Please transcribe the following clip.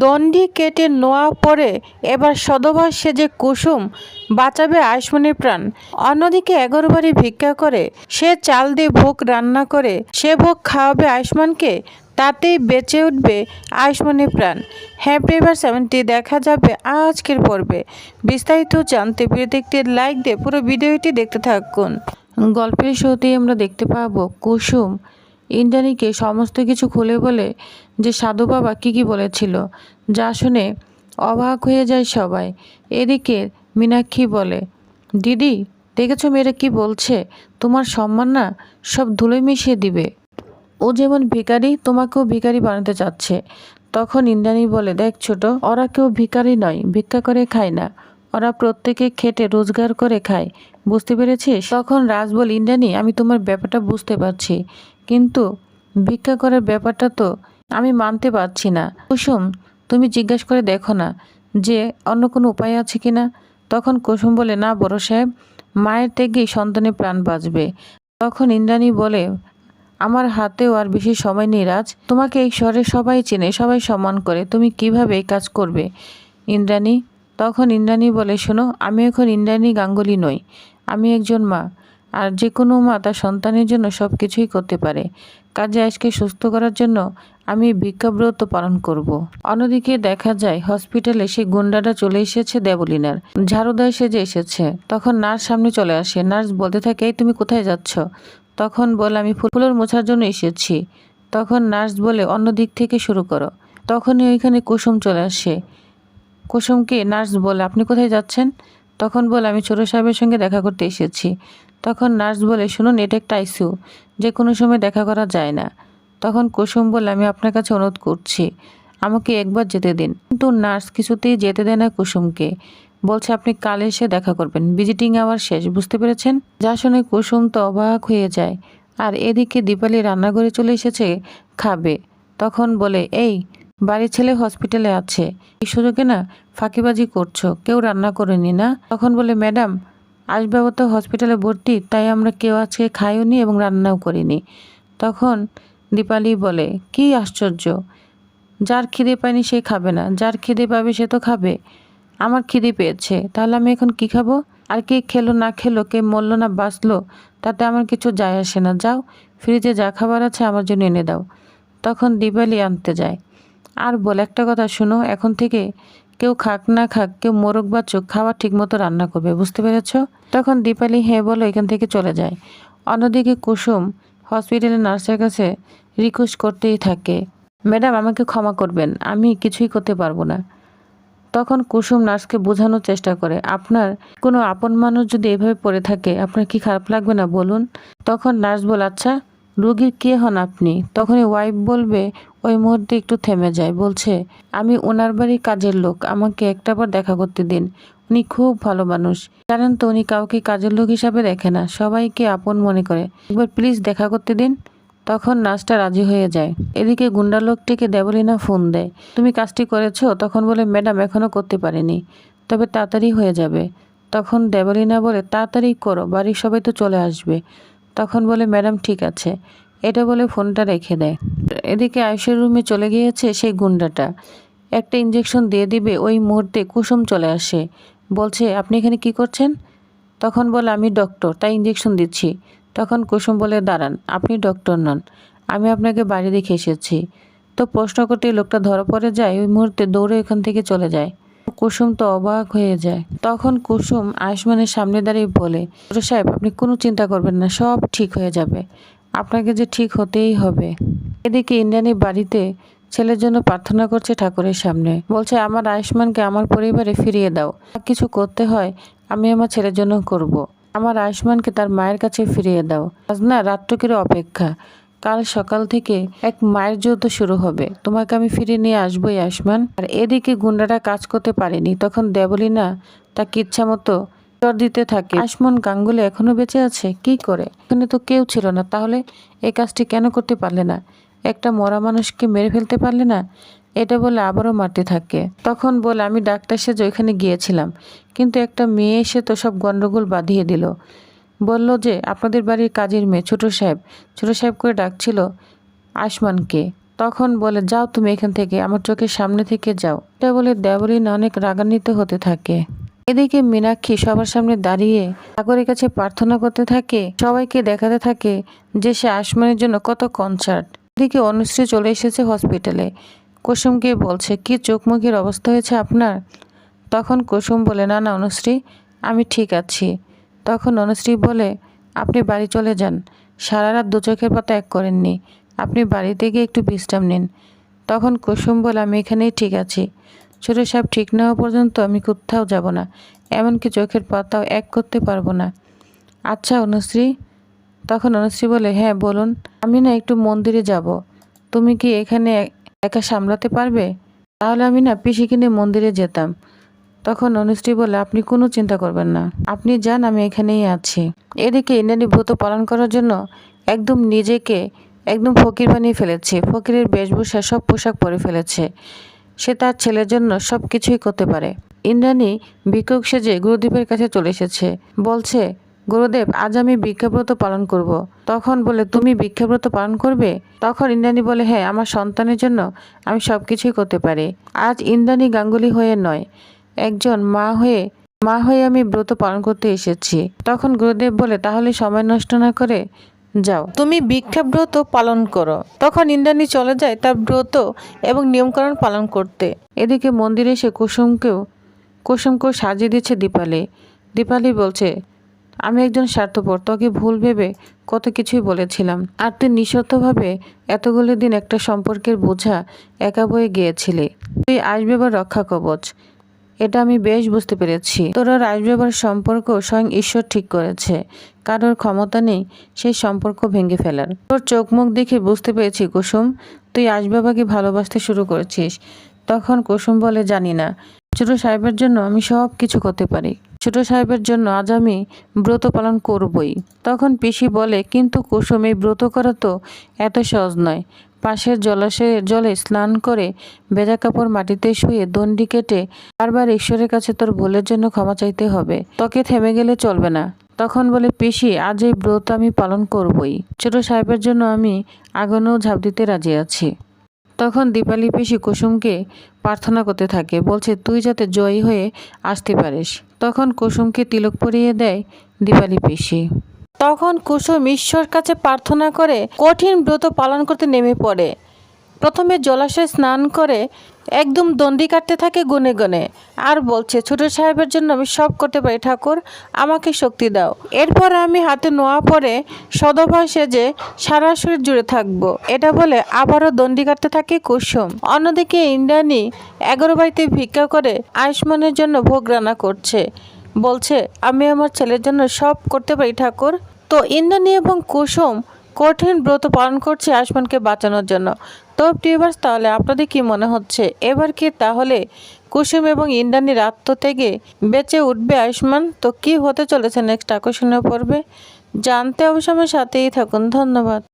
দণ্ডি কেটে নোয়া পরে এবার সদবা সেজে কুসুম বাঁচাবে আয়ুষ্মানের প্রাণ, অন্যদিকে এগারো ভিক্ষা করে, সে চাল দিয়ে ভোগ রান্না করে, সে ভোগ খাওয়াবে আয়ুষ্মানকে, তাতেই বেঁচে উঠবে আয়ুষ্মানের প্রাণ। হ্যাপি এবার সেভেন্টি দেখা যাবে আজকের পর্বে। বিস্তারিত জানতে ভিডিওতে লাইক দিয়ে পুরো ভিডিওটি দেখতে থাকুন। গল্পের শুরুতেই আমরা দেখতে পাবো কুসুম ইন্দ্রাণীকে সমস্ত কিছু খুলে বলে যে, সাধু বাবা, কী কী বলেছিল? যা শুনে অবাক হয়ে যায় সবাই। এদিকে মীনাক্ষী বলে, দিদি, দেখেছ মেয়েরা কি বলছে? তোমার সম্মান না সব ধুলো মিশিয়ে দিবে। ও যেমন ভিখারি, তোমাকেও ভিকারি বানাতে চাচ্ছে। তখন ইন্দ্রাণী বলে, দেখ ছোট, ওরা কেউ ভিখারি নয়, ভিক্ষা করে খায় না। ওরা প্রত্যেকে খেটে রোজগার করে খায়। বুঝতে পেরেছিস? তখন রাজ বল, ইন্দ্রাণী, আমি তোমার ব্যাপারটা বুঝতে পারছি। কিন্তু ভিক্ষা করার ব্যাপারটা তো আমি মানতে পারছি না। কুসুম, তুমি জিজ্ঞাসা করে দেখো না যে অন্য কোনো উপায় আছে কি না? তখন কুসুম বলে, না বড় সাহেব, মায়ের থেকেই সন্তানের প্রাণ বাঁচবে। তখন ইন্দ্রাণী বলে, আমার হাতেও আর বেশি সময় নেই রাজ। তোমাকে এই শহরে সবাই চেনে, সবাই সম্মান করে। তুমি কীভাবে এই কাজ করবে? ইন্দ্রাণী, তখন ইন্দ্রাণী বলে, শোনো, আমি এখন ইন্দ্রাণী গাঙ্গুলি নই। আমি একজন মা। আর যে কোনো মা তার সন্তানের জন্য সব কিছুই করতে পারে। কাজে আজকে সুস্থ করার জন্য আমি ভিক্ষাব্রত পালন করব। অন্যদিকে দেখা যায়, হসপিটালে সেই গুন্ডাটা চলে এসেছে দেবলিনার। ঝাড়ুদায় সেজে এসেছে। তখন নার্স সামনে চলে আসে। নার্স বলতে থাকে, এই তুমি কোথায় যাচ্ছ? তখন বলে, আমি ফুলগুলোর মোছার জন্য এসেছি। তখন নার্স বলে, অন্য দিক থেকে শুরু করো। তখনই ওইখানে কুসুম চলে আসে। কুসুমকে নার্স বলে, আপনি কোথায় যাচ্ছেন? তখন বলে, আমি ছোট সাহেবের সঙ্গে দেখা করতে এসেছি। তখন নার্স বলে শুনুন এটা একটা আইসিউ, যে কোনো সময় দেখা করা যায় না। তখন কুসুম বলে, আমি আপনার কাছে অনুরোধ করছি, আমাকে একবার যেতে দিন। কিন্তু নার্স কিছুতেই যেতে দেয় না কুসুমকে। বলছে, আপনি কাল এসে দেখা করবেন। ভিজিটিং আওয়ার শেষ, বুঝতে পেরেছেন? যা শুনে কুসুম তো অবাক হয়ে যায়। আর এদিকে দীপালি রান্নাঘরে চলে এসেছে, খাবে। তখন বলে, এই বাড়ির ছেলে হসপিটালে আছে। এই সুযোগে না ফাঁকিবাজি করছ। কেউ রান্না করেনি না? তখন বলে, ম্যাডাম আসবাবু তো হসপিটালে ভর্তি, তাই আমরা কেউ আজকে খাইও নি এবং রান্নাও করিনি। তখন দীপালি বলে, কি আশ্চর্য! যার খিদে পায়নি সে খাবে না, যার খিদে পাবে সে তো খাবে। আমার খিদে পেয়েছে, তাহলে আমি এখন কি খাব? আর কে খেলো না খেলো, কে মরলো না বাঁচলো, তাতে আমার কিছু যায় আসে না। যাও, ফ্রিজে যা খাবার আছে আমার জন্য এনে দাও। তখন দীপালি আনতে যায়। আর বল একটা কথা শুনো, এখন থেকে কেউ খাক না খাক, কেউ মোরগ বা চোখ, খাবার ঠিকমতো রান্না করবে, বুঝতে পেরেছ? তখন দীপালি হ্যাঁ বলো এখান থেকে চলে যায়। অন্যদিকে কুসুম হসপিটালে নার্সের কাছে রিকোয়েস্ট করতেই থাকে, ম্যাডাম, আমাকে ক্ষমা করবেন, আমি কিছুই করতে পারব না। তখন কুসুম নার্সকে বোঝানোর চেষ্টা করে, আপনার কোনো আপন মানুষ যদি এভাবে পড়ে থাকে, আপনার কি খারাপ লাগবে না, বলুন? তখন নার্স বল আচ্ছা রুগীর কে হন আপনি? তখনই ওয়াইফ বলবে ওই মুহূর্তে একটু থেমে যায়, বলছে, আমি ওনার বাড়ির কাজের লোক, আমাকে একটাবার দেখা করতে দিন। উনি খুব ভালো মানুষ। জানেন তো উনি কাউকে কাজের লোক হিসাবে দেখে না, সবাইকে আপন মনে করে। একবার প্লিজ দেখা করতে দিন। তখন নার্সটা রাজি হয়ে যায়। এদিকে গুন্ডা লোকটিকে দেবলিনা ফোন দেয়, তুমি কাজটি করেছ? তখন বলে, ম্যাডাম এখনও করতে পারিনি, তবে তাড়াতাড়ি হয়ে যাবে। তখন দেবলিনা বলে, তাড়াতাড়ি করো, বাড়ির সবাই তো চলে আসবে। তখন বলে, ম্যাডাম, ঠিক আছে। এটা বলে ফোনটা রেখে দেয়। এদিকে আয়ুষের রুমে চলে গিয়েছে সেই গুন্ডাটা। একটা ইঞ্জেকশন দিয়ে দিবে, ওই মুহূর্তে কুসুম চলে আসে। বলছে, আপনি এখানে কি করছেন? তখন বলে, আমি ডক্টর, তাই ইঞ্জেকশন দিচ্ছি। তখন কুসুম বলে, দাঁড়ান, আপনি ডক্টর নন, আমি আপনাকে বাড়ি দেখে এসেছি। তো প্রশ্ন করতে লোকটা ধরা পড়ে যায়, ওই মুহূর্তে দৌড়ে এখান থেকে চলে যায়। কুসুম তো অবাক হয়ে যায়। তখন কুসুম আয়ুষ্মানের সামনে দাঁড়িয়ে বলে সাহেব, আপনি কোনো চিন্তা করবেন না, সব ঠিক হয়ে যাবে। আপনাকে যে ঠিক হতেই হবে। এদিকে ইন্ডিয়ানি বাড়িতে ছেলের জন্য প্রার্থনা করছে ঠাকুরের সামনে। বলছে, আমার আয়ুষ্মানকে আমার পরিবারে ফিরিয়ে দাও। কিছু করতে হয়, আমি আমার ছেলের জন্য করব। আমার আয়ুষ্মানকে তার মায়ের কাছে ফিরিয়ে দাও। আজ না রাত্রকের অপেক্ষা। কাল সকাল থেকে এক মায়ের যুদ্ধ শুরু হবে। তোমাকে আমি ফিরে নিয়ে আসবোই আয়ুষ্মান। আর এদিকে গুন্ডারা কাজ করতে পারেনি। তখন দেবলিনা তাকে ইচ্ছা মতো চর দিতে থাকে। আয়ুষ্মান গাঙ্গুলি এখনও বেঁচে আছে, কি করে? এখানে তো কেউ ছিল না, তাহলে এই কাজটি কেন করতে পারলে না? একটা মরা মানুষকে মেরে ফেলতে পারলে না? এটা বলে আবারও মারতে থাকে। তখন বলে, আমি ডাক্তার সেজে ওইখানে গিয়েছিলাম, কিন্তু একটা মেয়ে এসে তো সব গন্ডগোল বাঁধিয়ে দিল। বলল যে, আপনাদের বাড়ির কাজের মেয়ে, ছোট সাহেব। ছোট সাহেব করে ডাকছিল আয়ুষ্মানকে তখন বলে, যাও তুমি এখান থেকে, আমার চোখের সামনে থেকে যাও। এটা বলে দেবলীন অনেক রাগান্বিত হতে থাকে। এদিকে মীনাক্ষী সবার সামনে দাঁড়িয়ে ঠাকুরের কাছে প্রার্থনা করতে থাকে, সবাইকে দেখাতে থাকে যে সে আসমানের জন্য কত কনসার্ট এদিকে অনুশ্রী চলে এসেছে হসপিটালে কুসুমকে বলছে, কি চোখ মুখের অবস্থা হয়েছে আপনার? তখন কুসুম বলে, না না, অনুশ্রী, আমি ঠিক আছি। তখন অনুশ্রী বলে, আপনি বাড়ি চলে যান। সারা রাত দু চোখের পাতা এক করেননি। আপনি বাড়িতে গিয়ে একটু বিশ্রাম নিন। তখন কুসুম বলে, আমি এখানেই ঠিক আছি। ছোট সাহেব ঠিক না হওয়া পর্যন্ত আমি কোথাও যাব না। এমনকি চোখের পাতাও এক করতে পারব না। আচ্ছা অনুশ্রী। তখন অনুশ্রী বলে হ্যাঁ বলুন। আমি না একটু মন্দিরে যাব। তুমি কি এখানে একা সামলাতে পারবে? তাহলে আমি না পিসি কিনে মন্দিরে যেতাম। তখন অনুশ্রী বলে, আপনি কোনো চিন্তা করবেন না। আপনি যান, আমি এখানেই আছি। এদিকে ইন্দ্রাণী ব্রত পালন করার জন্য একদম নিজেকে একদম ফকির বানিয়ে ফেলেছে। ফকিরের বেশভূষা সব পোশাক পরে ফেলেছে। সে তার ছেলের জন্য সব কিছুই করতে পারে। ইন্দ্রাণী ভিক্ষুক সেজে গুরুদেবের কাছে চলে এসেছে। বলছে, গুরুদেব, আজ আমি ভিক্ষাব্রত পালন করব। তখন বলে, তুমি ভিক্ষাব্রত পালন করবে? তখন ইন্দ্রাণী বলে হ্যাঁ আমার সন্তানের জন্য আমি সব কিছুই করতে পারি। আজ ইন্দ্রাণী গাঙ্গুলি হয়ে নয়, একজন মা হয়ে মা হয়ে আমি ব্রত পালন করতে এসেছি। তখন গুরুদেব বলে, তাহলে সময় নষ্ট না করে যাও। তুমি ভিক্ষা ব্রত পালন করো। তখন ইন্দ্রাণী চলে যায় তার ব্রত এবং নিয়মকানুন পালন করতে। এদিকে মন্দিরে এসে কুসুমকেও কুসুমকেও সাজিয়ে দিচ্ছে দীপালি। দীপালি বলছে, আমি একজন স্বার্থপর, তোকে ভুল ভেবে কত কিছুই বলেছিলাম। আর তুই নিঃস্বার্থভাবে এতগুলো দিন একটা সম্পর্কের বোঝা একা বয়ে গিয়েছিলি। তুই আসবে বা রক্ষা কবচ এটা আমি বেশ বুঝতে পেরেছি। তোর আর সম্পর্ক স্বয়ং ঈশ্বর ঠিক করেছে। কারোর ক্ষমতা নেই, সেই সম্পর্ক ভেঙে ফেলার। তোর চোখ মুখ দেখে বুঝতে পেরেছি, কুসুম। তুই আজবাবাকে ভালোবাসতে শুরু করেছিস। তখন কুসুম বলে, জানি না। ছোট সাহেবের জন্য আমি সব কিছু করতে পারি। ছোট সাহেবের জন্য আজ আমি ব্রত পালন করবই। তখন পিসি বলে, কিন্তু কুসুম, এই ব্রত করা তো এত সহজ নয়। পাশের জলাশয়ে, জলে স্নান করে ভেজা কাপড় মাটিতে শুয়ে দণ্ডি কেটে বারবার ঈশ্বরের কাছে তোর ভুলের জন্য ক্ষমা চাইতে হবে। তোকে থেমে গেলে চলবে না। তখন বলে, পিসি, আজ এই ব্রত আমি পালন করবই। ছোট সাহেবের জন্য আমি আগুনেও ঝাঁপ দিতে রাজি আছি। তখন দীপালি পিসি কুসুমকে প্রার্থনা করতে থাকে। বলছে, তুই যাতে জয়ী হয়ে আসতে পারিস। তখন কুসুমকে তিলক পরিয়ে দেয় দীপালি পিসি। তখন কুসুম ঈশ্বর কাছে প্রার্থনা করে কঠিন ব্রত পালন করতে নেমে পড়ে। প্রথমে জলাশয়ে স্নান করে একদম দণ্ডি কাটতে থাকে গুনে গুনে। আর বলছে, ছোট সাহেবের জন্য আমি সব করতে পারি, ঠাকুর, আমাকে শক্তি দাও। এরপর আমি হাতে নোয়া পরে সদভায় সেজে সারা শরীর জুড়ে থাকব। এটা বলে আবারও দণ্ডি কাটতে থাকে কুসুম। অন্যদিকে ইন্দ্রাণী এগারো বাড়িতে ভিক্ষা করে আয়ুষ্মানের জন্য ভোগ রান্না করছে। বলছে, আমি আমার ছেলের জন্য সব করতে পারি, ঠাকুর তো ইন্দ্রাণী এবং কুসুম কঠিন ব্রত পালন করছে আয়ুষ্মানকে বাঁচানোর জন্য। তো টিউবার্স তাহলে আপনাদের কি মনে হচ্ছে? এবার কি তাহলে কুসুম এবং ইন্দ্রাণীর আত্মত্যাগে বেঁচে উঠবে আয়ুষ্মান তো কি হতে চলেছে নেক্সট আকর্ষণীয় পর্বে? জানতে অবশ্য আমার সাথেই থাকুন। ধন্যবাদ।